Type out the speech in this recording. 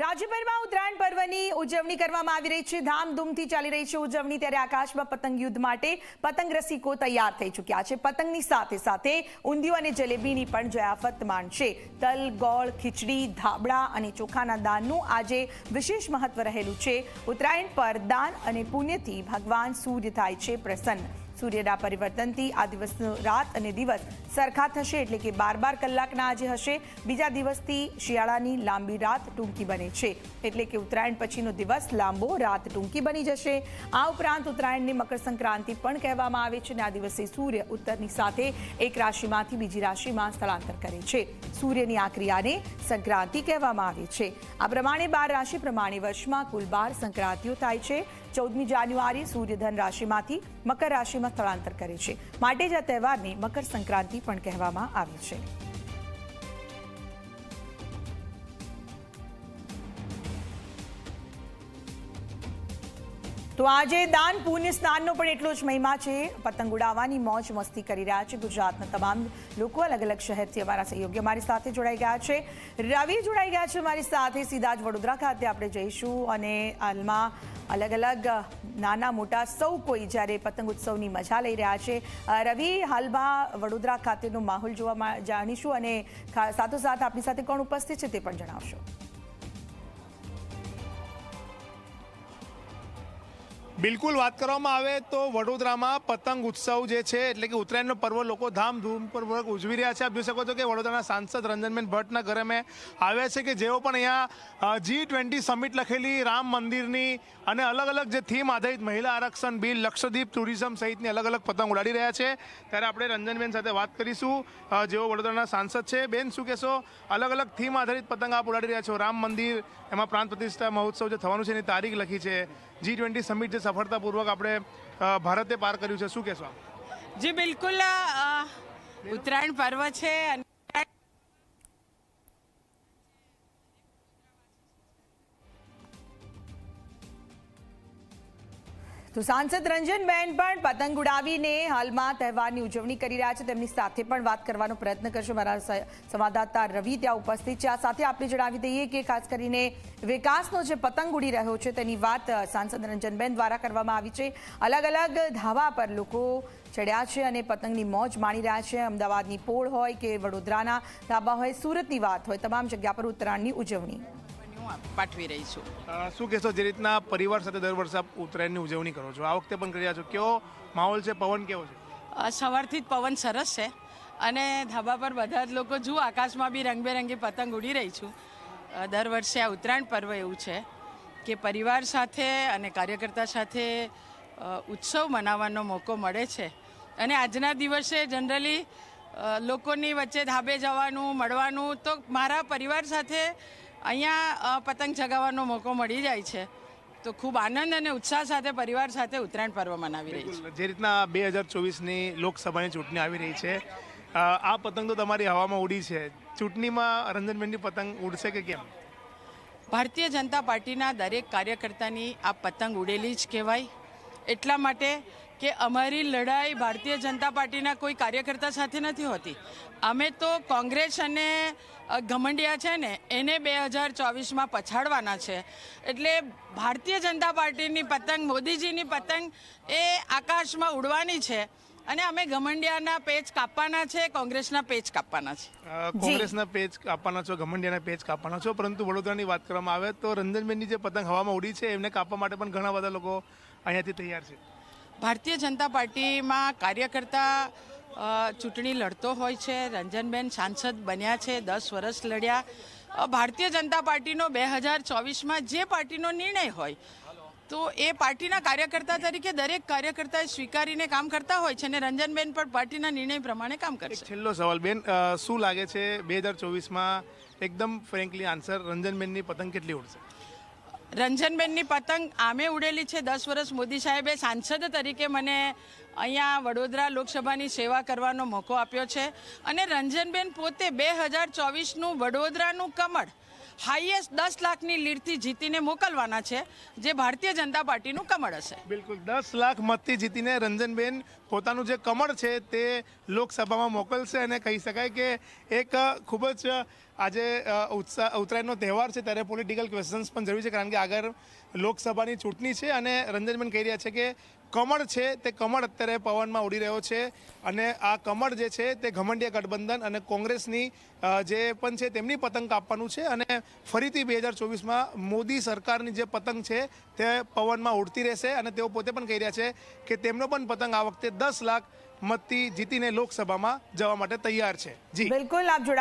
રાજ્યભરમાં ઉત્તરાયણ પર્વની ઉજવણી કરવામાં આવી રહી છે. ધામધૂમથી ચાલી રહી છે ઉજવણી. ત્યારે આકાશમાં પતંગ યુદ્ધ માટે પતંગ રસિકો તૈયાર થઈ ચૂક્યા છે. પતંગની સાથે સાથે ઊંધિયું અને જલેબીની પણ જયાફત માણશે તલ, ગોળ, ખીચડી, ધાબળા અને ચોખાના દાનનું આજે વિશેષ મહત્વ રહેલું છે. ઉત્તરાયણ પર દાન અને પુણ્યથી ભગવાન સૂર્ય થાય છે પ્રસન્ન. સૂર્યના પરિવર્તનથી આ દિવસનો રાત અને દિવસ સરખા થશે એટલે કે બાર બાર કલાકના આજે હશે. બીજા દિવસથી શિયાળાની લાંબી રાત ટૂંકી બને છે. એટલે કે ઉત્તરાયણ પછીનો દિવસ લાંબો રાત ટૂંકી બની જશે. આ ઉપરાંત ઉત્તરાયણને મકર સંક્રાંતિ પણ કહેવામાં આવે છે અને આ દિવસે સૂર્ય ઉત્તરની સાથે એક રાશિમાંથી બીજી રાશિમાં સ્થળાંતર કરે છે. સૂર્યની આ ક્રિયાને સંક્રાંતિ કહેવામાં આવે છે. આ પ્રમાણે બાર રાશિ પ્રમાણે વર્ષમાં કુલ બાર સંક્રાંતિઓ થાય છે. ચૌદમી જાન્યુઆરી સૂર્યધન રાશિમાંથી મકર રાશિમાં સ્થળાંતર કરે છે. માટે જ આ તહેવારને મકર સંક્રાંતિ પણ કહેવામાં આવે છે. તો આજે દાન પુણ્ય સ્નાનનો પણ એટલો જ મહિમા છે. પતંગ ઉડાવવાની મોજ મસ્તી કરી રહ્યા છે ગુજરાતના તમામ લોકો અલગ અલગ શહેરથી અમારા સહયોગી અમારી સાથે જોડાઈ ગયા છે. રવિ જોડાઈ ગયા છે અમારી સાથે. સીધા જ વડોદરા ખાતે આપણે જઈશું અને હાલમાં અલગ અલગ નાના મોટા સૌ કોઈ જ્યારે પતંગ ઉત્સવની મજા લઈ રહ્યા છે. રવિ, હાલમાં વડોદરા ખાતેનો માહોલ જોવા જાણીશું અને સાથોસાથ આપણી સાથે કોણ ઉપસ્થિત છે તે પણ જણાવશો. બિલકુલ વાત કરવામાં આવે તો વડોદરામાં પતંગ ઉત્સવ જે છે, એટલે કે ઉત્તરાયણનો પર્વ લોકો ધામધૂમપૂર્વક ઉજવી રહ્યા છે. આપ જોઈ શકો છો કે વડોદરાના સાંસદ રંજનબેન ભટ્ટના ઘરે મેં આવ્યા છે કે જેઓ પણ અહીંયા જી ટ્વેન્ટી સમિટ લખેલી, રામ મંદિરની અને અલગ અલગ જે થીમ આધારિત મહિલા આરક્ષણ બિલ, લક્ષદ્વીપ ટુરિઝમ સહિતની અલગ અલગ પતંગ ઉડાડી રહ્યા છે. ત્યારે આપણે રંજનબેન સાથે વાત કરીશું. જેઓ વડોદરાના સાંસદ છે. બેન, શું કહેશો? અલગ અલગ થીમ આધારિત પતંગ આપ ઉડાડી રહ્યા છો. રામ મંદિર, એમાં પ્રાંત પ્રતિષ્ઠા મહોત્સવ જે થવાનું છે એની તારીખ લખી છે. જી ટ્વેન્ટી સમિટ જે સફળતાપૂર્વક આપણે ભારતે પાર કર્યું છે, શું કહેશો આપ? જી, બિલકુલ ઉત્તરાયણ પર્વ છે તો સાંસદ રંજનબેન પણ પતંગ ઉડાવીને હાલમાં તહેવારની ઉજવણી કરી રહ્યા છે. તેમની સાથે પણ વાત કરવાનો પ્રયત્ન કરશું. મારા સંવાદદાતા રવિ ત્યાં ઉપસ્થિત છે. આ સાથે આપણે જણાવી દઈએ કે ખાસ કરીને વિકાસનો જે પતંગ ઉડી રહ્યો છે, તેની વાત સાંસદ રંજનબેન દ્વારા કરવામાં આવી છે. અલગ અલગ ધાબા પર લોકો ચડ્યા છે અને પતંગની મોજ માણી રહ્યા છે. અમદાવાદની પોળ હોય કે વડોદરાના ધાબા હોય, સુરતની વાત હોય, તમામ જગ્યા પર ઉત્તરાયણની ઉજવણી. હું પાઠવી રહી છું. શું કહેશો જે રીતના પરિવાર સાથે દર વર્ષે આપ ઉત્તરાયણની ઉજવણી કરો છો? આ વખતે પણ કરી રહ્યા છો. કેવો માહોલ છે? પવન કેવો છે? સવારથી જ પવન સરસ છે અને ધાબા પર બધા જ લોકો જુઓ આકાશમાં બી રંગબેરંગી પતંગ ઉડી રહી છું. દર વર્ષે આ ઉત્તરાયણ પર્વ એવું છે કે પરિવાર સાથે અને કાર્યકર્તા સાથે ઉત્સવ મનાવવાનો મોકો મળે છે. અને આજના દિવસે જનરલી લોકોની વચ્ચે ધાબે જવાનું મળવાનું તો મારા પરિવાર સાથે અહીંયા પતંગ ચગાવવાનો મોકો મળી જાય છે. તો ખૂબ આનંદ અને ઉત્સાહ સાથે પરિવાર સાથે ઉત્તરાયણ પર્વ મનાવી રહી છે જે રીતના બે હજાર ચોવીસની લોકસભાની ચૂંટણી આવી રહી છે આ પતંગ તો તમારી હવામાં ઉડી છે. ચૂંટણીમાં રંજનબેનની પતંગ ઉડશે કે કેમ? ભારતીય જનતા પાર્ટીના દરેક કાર્યકર્તાની આ પતંગ ઉડેલી જ કહેવાય. એટલા માટે કે અમારી લડાઈ ભારતીય જનતા પાર્ટીના કોઈ કાર્યકર્તા સાથે નથી હોતી. અમે તો કોંગ્રેસ અને ઘમંડિયા છે ને, એને બે હજાર ચોવીસમાં પછાડવાના છે. એટલે ભારતીય જનતા પાર્ટીની પતંગ, મોદીજીની પતંગ એ આકાશમાં ઉડવાની છે અને અમે ઘમંડિયાના પેચ કાપવાના છે, કોંગ્રેસના પેચ કાપવાના છે. કોંગ્રેસના પેજ કાપવાના છો, ઘમંડિયાના પેજ કાપવાના છો, પરંતુ વડોદરાની વાત કરવામાં આવે તો રંજનબેનની જે પતંગ હવામાં ઉડી છે, એમને કાપવા માટે પણ ઘણા બધા લોકો અહીંયાથી તૈયાર છે. ભારતીય જનતા પાર્ટીમાં કાર્યકર્તા ચૂંટણી લડતો હોય છે. રંજનબેન સાંસદ બન્યા છે, દસ વર્ષ લડ્યા. ભારતીય જનતા પાર્ટીનો બે હજાર ચોવીસમાં જે પાર્ટીનો નિર્ણય હોય, તો એ પાર્ટીના કાર્યકર્તા તરીકે દરેક કાર્યકર્તાએ સ્વીકારીને કામ કરતા હોય છે અને રંજનબેન પણ પાર્ટીના નિર્ણય પ્રમાણે કામ કરે કરશે છેલ્લો સવાલ, બેન શું લાગે છે બે હજાર ચોવીસમાં? એકદમ ફ્રેન્કલી આન્સર રંજનબેનની પતંગ કેટલી ઉડશે? રંજનબેનની પતંગ આમે ઉડેલી છે. દસ વર્ષ મોદી સાહેબે સાંસદ તરીકે મને અહીંયા વડોદરા લોકસભાની સેવા કરવાનો મોકો આપ્યો છે. અને રંજનબેન પોતે બે હજાર ચોવીસનું વડોદરાનું કમળ હાઈએસ્ટ દસ લાખની લીડથી જીતીને મોકલવાના છે, જે ભારતીય જનતા પાર્ટીનું કમળ હશે. બિલકુલ, દસ લાખ મતથી જીતીને રંજનબેન પોતાનું જે કમળ છે તે લોકસભામાં મોકલશે અને કહી શકાય કે એક ખૂબ જ આજે ઉત્સાહ ઉત્સા- ઉત્તરાયણનો તહેવાર છે ત્યારે પોલિટિકલ ક્વેશ્ચન્સ પણ જરૂરી છે, કારણ કે આગળ લોકસભાની ચૂંટણી છે અને રંજનબેન કહી રહ્યા છે કે કમળ છે, તે કમળ અત્યારે પવનમાં ઉડી રહ્યો છે અને આ કમળ જે છે, તે ઘમંડિયા ગઠબંધન અને કોંગ્રેસની જે પણ છે, તેમની પતંગ કાપવાનું છે અને ફરીથી બે હજાર ચોવીસમાં મોદી સરકારની જે પતંગ છે, તે પવનમાં ઉડતી રહેશે અને તેઓ પોતે પણ કહી રહ્યા છે કે તેમનો પણ પતંગ આ વખતે દસ લાખ મતથી જીતીને લોકસભામાં જવા માટે તૈયાર છે. જી. બિલકુલ, આપ જોડાયા